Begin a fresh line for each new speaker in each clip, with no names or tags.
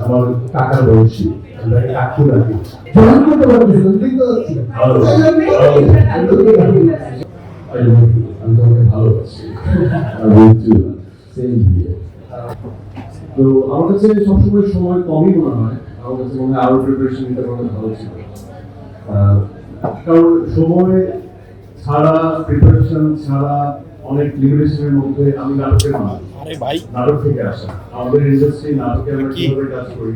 আমার কাকু তোমাকে ভালোবাসি তো আমার কাছে সবসময় সময় কমই মনে হয় আমার কাছে মনে হয় আরও প্রিপারেশন নিতে পারলে ভালো ছিল কারণ সময় ছাড়া প্রিপারেশন ছাড়া অনেক লিমিটেশনের মধ্যে আমি নাটকের মানুষ
আরে ভাই।
নাটক থেকে আসা। আমাদের ইন্ডাস্ট্রি নাটকে আমরা কীভাবে কাজ করি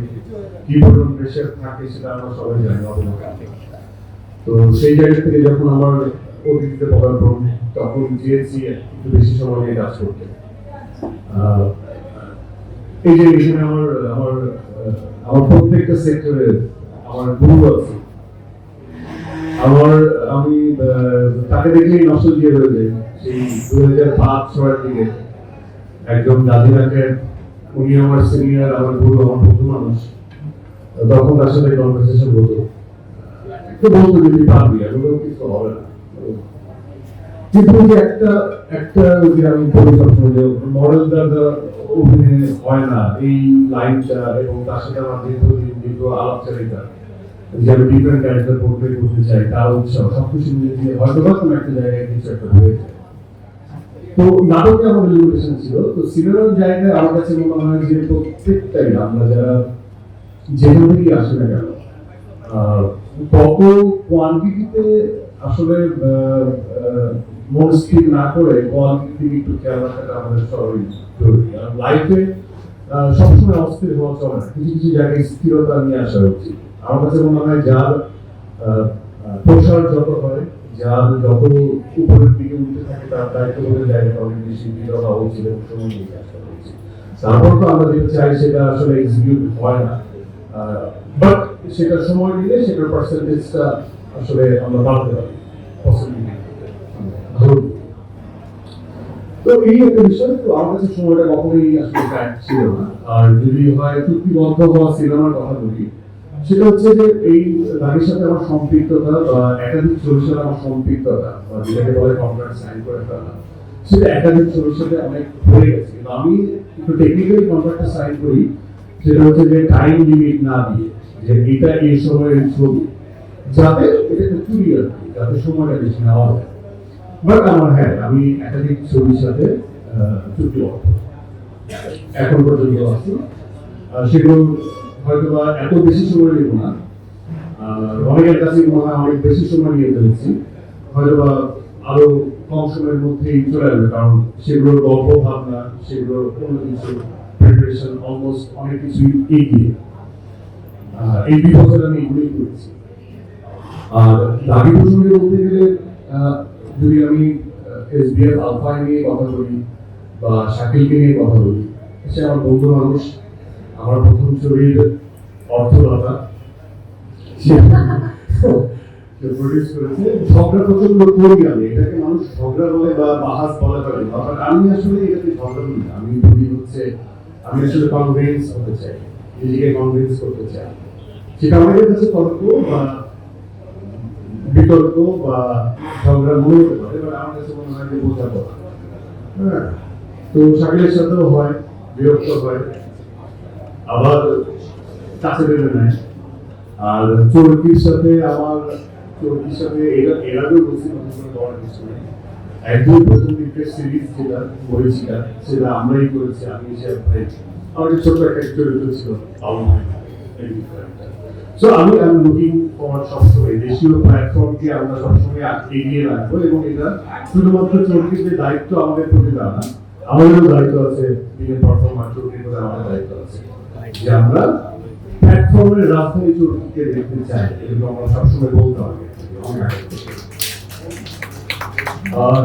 কি পরিমাণ প্রেশার থাকে সেটা আমরা সবাই জানি অবলোকন তো সেই জায়গা থেকে যখন আমার অতিথিতে পদার্পণ তখন চেয়েছি একটু বেশি সময় নিয়ে কাজ করতে। এই যে আমার আমার আমার প্রত্যেকটা সেক্টরে আমার গুরু আছে। আমার, আমি তাকে দেখলেই নষ্ট দিয়ে হয়ে সেই দু হাজার পাঁচ ছয়ের দিকে গাজীরাকে উনি আমার সিনিয়র আমার গুরু, আমার বন্ধু মানুষ। তখন তার সাথে কনভারসেশন হতো। বলতো যদি পারবি আমি কিছু হবে না। কিন্তু একটা একটা ওই যে আমি বলি সবসময় যে, মডেল দ্বারা অভিনয় হয় না। এই লাইনটা এবং তার সাথে আমার দীর্ঘদিন দীর্ঘ আলাপচারিতা। যে আমি ডিফারেন্ট ক্যারেক্টার পোর্ট্রে করতে চাই তার উৎসাহ সবকিছু মিলে দিয়ে হয়তো বা কোনো একটা জায়গায় কিছু একটা হয়েছে তো নাটকে আমাদের লিমিটেশন ছিল। তো সিনেমার জায়গায় আমার কাছে মনে হয় যে প্রত্যেকটাই আমরা যারা যেখান থেকেই আসে না কেন তত কোয়ান্টিটিতে আসলে মন স্থির না করে কোয়ালিটি একটু খেয়াল রাখাটা আমাদের সবারই জরুরি। আর লাইফে সবসময় অস্থির হওয়া চলে না। কিছু কিছু জায়গায় স্থিরতা নিয়ে আসা উচিত। আমার কাছে মনে হয় যার প্রসার যত হয় যার যত উপরের দিকে উঠতে থাকে, তার দায়িত্ববোধের জায়গাটা অনেক বেশি উচিত এবং সময় নিয়ে আসা তারপর তো আমরা যেটা চাই, সেটা আসলে এক্সিকিউট হয় না। বাট সেটা সময় নিলে সেটার পার্সেন্টেজটা আসলে আমরা বাড়তে পারি তো এই একটা বিষয়, তো আমার কাছে সময়টা কখনোই আসলে ছিল না। আর যদি হয়, চুক্তিবদ্ধ হওয়া সিনেমার কথা বলি সেটা হচ্ছে যে এই গাড়ির সাথে আমার সম্পৃক্ততা বা একাধিক ছবির সাথে আমার সম্পৃক্ততা বা যেটাকে বলে কন্ট্রাক্ট সাইন করে ফেলা, সেটা একাধিক ছবির সাথে অনেক হয়ে গেছে। কিন্তু আমি একটু টেকনিক্যালি কন্ট্রাক্টটা সাইন করি, সেটা হচ্ছে যে টাইম লিমিট না দিয়ে, যে এটা এই সময়ের ছবি, যাতে এটা ক্লিয়ার যাতে সময়টা বেশি নেওয়া যায়। বাট আমার হ্যাঁ আমি একাধিক ছবির সাথে চুক্তিবদ্ধ এখন পর্যন্ত আছি। সেগুলো হয়তো বা এত বেশি সময় নেব না। অনেকের কাছে মনে হয় অনেক বেশি সময় নিয়ে ফেলেছি। হয়তো বা আরও কম সময়ের মধ্যেই চলে যাবে কারণ সেগুলোর গল্প, ভাবনা, সেগুলোর অন্য কিছু প্রিপারেশন অলমোস্ট অনেক কিছুই এগিয়ে। এই দুই আমি এগুলোই করেছি। আর দাবি প্রসঙ্গে বলতে গেলে যদি আমি এসবিএফ আলফা নিয়ে কথা বলি বা শাকিলকে নিয়ে কথা বলি, সে আমার বন্ধু মানুষ। আমার প্রথম ছবির প্রচণ্ড করি আমি এটাকে মানুষ বলে আমি আমি হচ্ছে, আমি আসলে হতে চাই, নিজেকে চাই। আমাদের বা বিতর্ক বা ঝগড়া মনে হতে পারে আমার কাছে মনে হয় হ্যাঁ তো শাকিলের সাথেও হয়, বিরক্ত হয়। আবার কাছে বেরোয় নেয়। আর চরকির সাথে আমার চরকির সাথে এরা এর বলছি কিছু। একদম প্রথম দিকের সিরিজ যেটা সেটা আমরাই করেছি, আমি হিসাবে ভাই একটা চরিত্র ছিল সো আমি আই লুকিং ফর সবসময়, দেশীয় প্ল্যাটফর্মকে আমরা সবসময় এগিয়ে রাখব এবং এটা শুধুমাত্র যে দায়িত্ব আমাদের প্রতি না, আমাদেরও দায়িত্ব আছে বিভিন্ন পারফরমার আমাদের দায়িত্ব আছে। যে রাজধানী দেখতে চাই এগুলো আমরা সবসময় বলতে হবে। আর,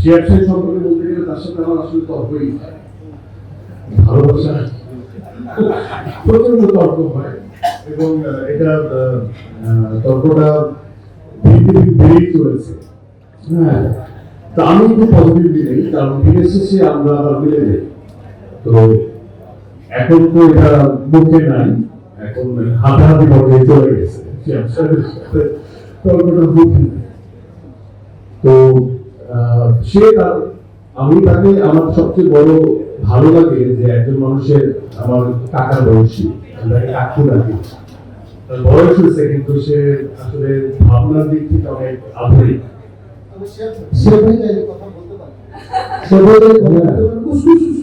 শেয়ার সম্পর্কে বলতে গেলে তার সাথে আমার আসলে তর্কই ভালোবাসা প্রচণ্ড তর্ক হয়। এবং এটা তর্কটা বেড়েই চলেছে। হ্যাঁ তা আমি একটু পজিটিভলি নেই, কারণ দিনের শেষে আমরা আবার মিলে যাই তো এখন তো এটা মুখে নাই এখন হাতাহাতি পর্যায়ে চলে গেছে। তর্কটা মুখে নেই। তো সে তার আমি তাকে আমার সবচেয়ে বড় ভালো লাগে যে একজন মানুষের আমার কাকার বয়সী আমি তাকে কাকু তার বয়স হয়েছে কিন্তু সে আসলে ভাবনার দিক থেকে অনেক আধুনিক।
সে কথা বলতে পারে সে বলে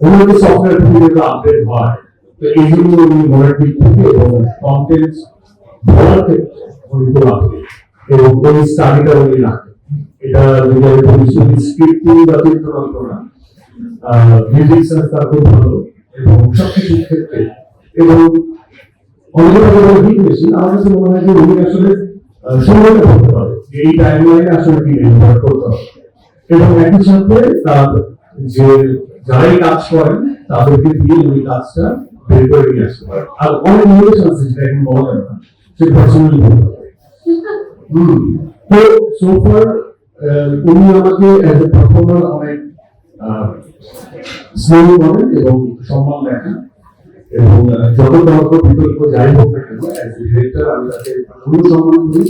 ওনার যে সফটওয়্যার থেকে যেটা আপডেট হয়, তো এই জন্য উনি দিক থেকে এবং কন্টেন্ট বলার ক্ষেত্রে উনি খুব আগ্রহী এবং ওই স্টাডিটা উনি রাখেন। এটা যদি আমি শুধু স্ক্রিপ্টিং বা চিত্রনাট্য না মিউজিক সেন্স খুব ভালো এবং সবকিছুর ক্ষেত্রে এবং বেশি। আমার মনে হয় যে উনি আসলে এই টাইমলাইনে আসলে কি করতে হবে। এবং একই সাথে তার যে যারাই কাজ করেন, তাদেরকে দিয়ে উনি কাজটা বের করে নিয়ে আসতে পারেন। আর অনেক ইনোভেশন আছে যেটা এখন বলা যাবে না, সে পার্সোনালি তো সোফার উনি আমাকে অ্যাজ এ পারফর্মার অনেক স্নেহ করেন এবং সম্মান দেখান। এবং যত তর্ক বিতর্ক যাই হোক না কেন অ্যাজ ডিরেক্টর আমি তাকে অনুসম্মান করি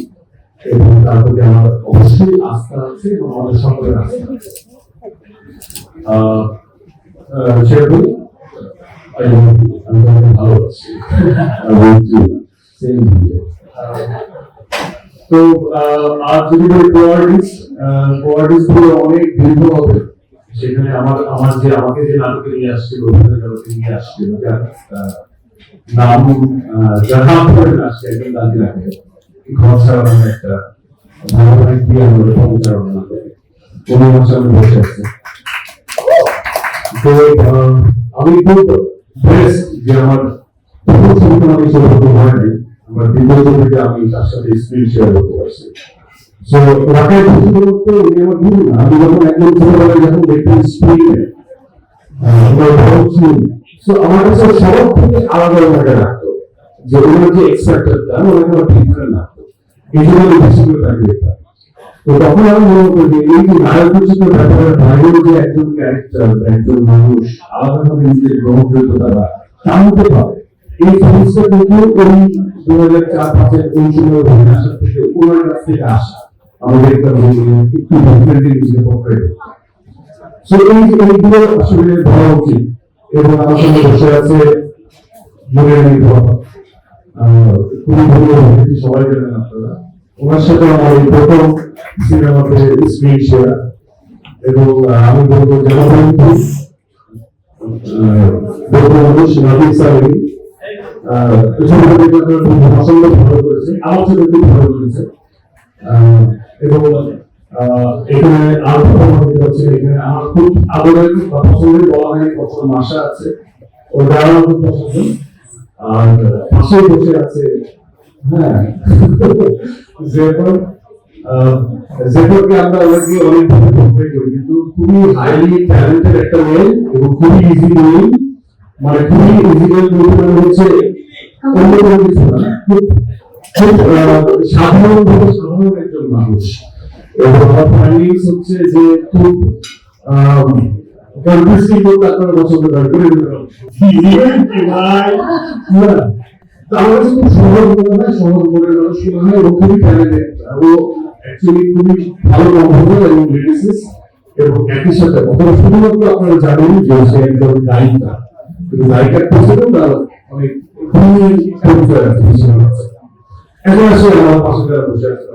এবং তার প্রতি আমার অবশ্যই আস্থা আছে এবং আমাদের সকলের আস্থা আছে। আহ, আহ, সেরকম I love you. আমি তোমাকে তো আর যদি কোয়ার্ডিস কোয়ার্ডিসগুলো অনেক দীর্ঘ হবে। সেখানে আমার আমার যে আমাকে যে নাটকে নিয়ে আসছিল অভিনয় জগতে নিয়ে আসছিল নাম নাম করে আসছে একজন দাদি রাখে ঘর ছাড়া নামে একটা ধারাবাহিক দিয়ে আমরা পৌঁছানো না আমার বসে আছে। তো আমি করতে থেকে আলাদা যে ওনার যে এক্সপেক্টেডটা ওনাকে আমার ডিফারেন্ট লাগতো এই জন্য বেশি করে তাকে দেখতাম তো তখন আমি মনে করি এই যে নায়ক উচিত ব্যাপারের বাইরেও যে একজন ক্যারেক্টার একজন মানুষ, আলাদাভাবে নিজের গ্রহণযোগ্যতা টানতে পারে, এই জিনিসটা কিন্তু ওই দু হাজার চার পাঁচের ওই সময় আসার থেকে ওনার কাছ থেকে আসা আমি দেখতাম যে একটু ডিফারেন্টলি নিজেকে পোর্ট্রেট সো এই এইগুলো আসলে ধরা উচিত। এবং আমার সঙ্গে বসে আছে মনের নির্ভর খুবই ভালো সবাই জানেন আপনারা। ওনার সাথে আমার এই প্রথম সিনেমাতে স্ক্রিন শেয়ার এবং আমি বলব জনবন্ধু ভালো করেছে এখানে আরও প্রমাণিত হচ্ছে এখানে আমার খুব আদরের বা পছন্দের বলা হয়নি পছন্দ মাসা আছে। ওটা আমার খুব পছন্দ আর পাশে আছে হ্যাঁ। যেরকম যেটাকে আমরা অলরেডি অনেক ভাবে করি কিন্তু খুবই হাইলি ট্যালেন্টেড একটা মেয়ে এবং খুবই ইজি গোয়িং মানে খুবই ইজি গোয়িং হচ্ছে অন্য কোনো কিছু না খুব সাধারণ ভাবে সাধারণ একজন মানুষ। এবং আমার ফাইন্ডিংস হচ্ছে যে খুব কনফিউজিং করতে আপনারা পছন্দ করেন করে দিলাম ভাই না তো আমার কাছে খুব সহজ মনে হয় সহজ মনের মানুষ মনে হয় ও খুবই ট্যালেন্টেড ও অ্যাকচুয়ালি খুবই ভালো কম্পোজার এবং লিরিসিস এবং একই সাথে অথবা শুধুমাত্র আপনারা জানেন যে সে একজন গায়িকা। কিন্তু গায়িকার পেছনেও তার অনেক পরিচয় আছে এখন আসলে আমার পাশে যারা বসে আছে